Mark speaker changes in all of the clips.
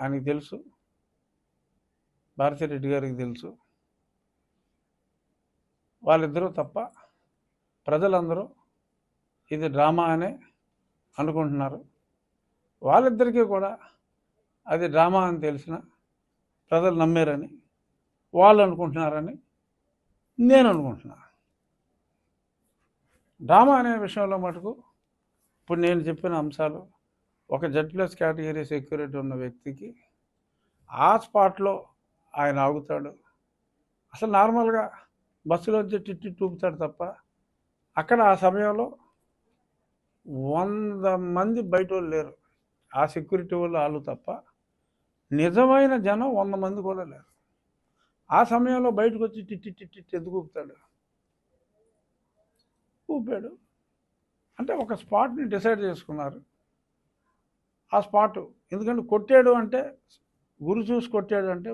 Speaker 1: ఆయనకి తెలుసు. భారతిరెడ్డి గారికి తెలుసు. వాళ్ళిద్దరూ తప్ప ప్రజలందరూ ఇది డ్రామా అనే అనుకుంటున్నారు. వాళ్ళిద్దరికీ కూడా అది డ్రామా అని తెలిసిన ప్రజలు నమ్మారని వాళ్ళు అనుకుంటున్నారని నేను అనుకుంటున్నా. డ్రామా అనే విషయంలో మటుకు ఇప్పుడు నేను చెప్పిన అంశాలు ఒక జెడ్ ప్లస్ కేటగిరీ సెక్యూరిటీ ఉన్న వ్యక్తికి ఆ స్పాట్లో ఆయన ఆగుతాడు. అసలు నార్మల్గా బస్సులో వచ్చి టిట్టి తప్ప అక్కడ ఆ సమయంలో వంద మంది బయట వాళ్ళు లేరు. ఆ సెక్యూరిటీ వాళ్ళు వాళ్ళు తప్ప నిజమైన జనం వంద మంది కూడా లేరు. ఆ సమయంలో బయటకు వచ్చి టిట్టి టిట్టి ఎందుకు ఊపుతాడు? ఊపాడు. అంటే ఒక స్పాట్ని డిసైడ్ చేసుకున్నారు. ఆ స్పాటు. ఎందుకంటే కొట్టాడు అంటే గురి చూసి కొట్టాడు అంటే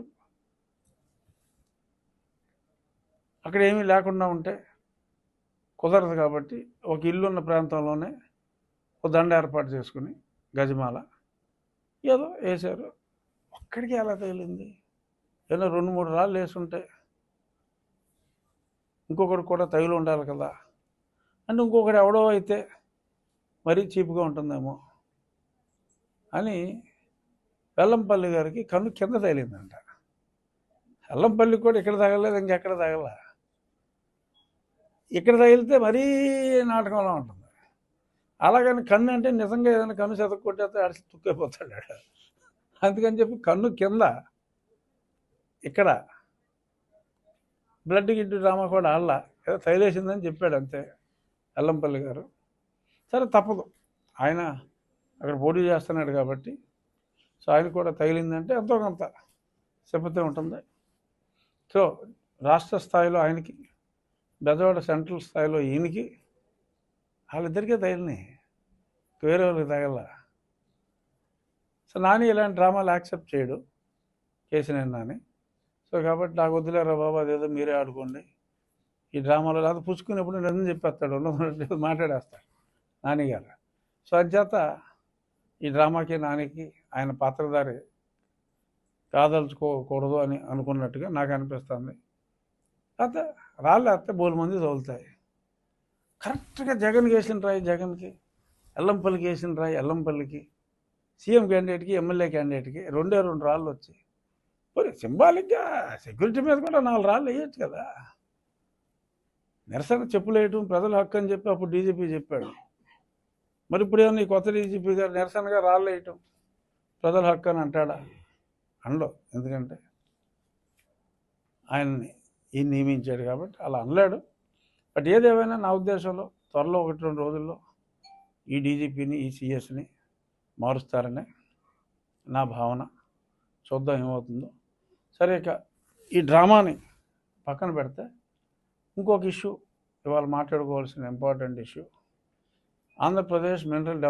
Speaker 1: అక్కడ ఏమీ లేకుండా ఉంటే కుదరదు కాబట్టి ఒక ఇల్లు ఉన్న ప్రాంతంలోనే ఒక దండ ఏర్పాటు చేసుకుని గజమాల ఏదో వేశారు. ఒక్కడికి ఎలా తగిలింది? ఏదో రెండు మూడు రాళ్ళు వేసుంటే ఇంకొకటి కూడా తగిలి ఉండాలి కదా. అంటే ఇంకొకటి ఎవడో అయితే మరీ చీప్గా ఉంటుందేమో. అని వెల్లంపల్లి గారికి కన్ను కింద తగిలిందంట. వెల్లంపల్లి కూడా ఇక్కడ తగలేదు ఇంకెక్కడ తగల? ఇక్కడ తగిలితే మరీ నాటకంలో ఉంటుంది. అలాగని కన్ను అంటే నిజంగా ఏదైనా కన్ను చెతకు కొట్టేస్తే అడిసి తుక్కైపోతాడు అందుకని చెప్పి కన్ను కింద ఇక్కడ బ్లడ్ గిడ్డు డ్రామా కూడా ఆళ్ళ ఏదో తగిలేసిందని చెప్పాడు అంతే అల్లంపల్లి గారు. సరే తప్పదు. ఆయన అక్కడ పోటీ చేస్తున్నాడు కాబట్టి సో ఆయన కూడా తగిలిందంటే ఎంతో కొంత సింపతి ఉంటుంది. సో రాష్ట్ర స్థాయిలో ఆయనకి బెజవాడ సెంట్రల్ స్థాయిలో ఈయనకి వాళ్ళిద్దరికే తగిలినాయి. వేరే వాళ్ళకి తగల సో నాని ఇలాంటి డ్రామాలు యాక్సెప్ట్ చేయడు చేసిన నాని. సో కాబట్టి నాకు వద్దులేరా బాబు అదేదో మీరే ఆడుకోండి. ఈ డ్రామాలో లేదా పుచ్చుకునేప్పుడు నిజం చెప్పేస్తాడు ఉన్నది మాట్లాడేస్తాడు నానిగారు సో అంచేత ఈ డ్రామాకి నానికి ఆయన పాత్రధారి కాదలుచుకోకూడదు అని అనుకున్నట్టుగా నాకు అనిపిస్తుంది. అయితే రాళ్ళు అత్తే బోలు మంది తగులుతాయి. కరెక్ట్గా జగన్కి వేసిన రాయి జగన్కి ఎల్లంపల్లికి వేసిన రాయి ఎల్లంపల్లికి సీఎం క్యాండిడేట్కి ఎమ్మెల్యే క్యాండిడేట్కి రెండే రెండు రాళ్ళు వచ్చాయి. మరి సింబాలిక్గా సెక్యూరిటీ మీద కూడా నాలుగు రాళ్ళు వేయచ్చు కదా. నిరసన చెప్పులు వేయటం ప్రజల హక్కు అని చెప్పి అప్పుడు డీజీపీ చెప్పాడు. మరి ఇప్పుడు ఏమన్నా ఈ కొత్త డీజీపీ గారు నిరసనగా రాలేయటం ప్రజల హక్కు అని అంటాడా? అనలో ఎందుకంటే ఆయన్ని ఈయన నియమించాడు కాబట్టి అలా అనలేడు. బట్ ఏదేమైనా నా ఉద్దేశంలో త్వరలో ఒకటి రెండు రోజుల్లో ఈ డీజీపీని ఈ సిఎస్ని మారుస్తారని నా భావన. చూద్దాం ఏమవుతుందో. సరే ఇక ఈ డ్రామాని పక్కన పెడితే ఇంకొక ఇష్యూ ఇవాళ మాట్లాడుకోవాల్సిన important issue Andhra Pradesh mental Development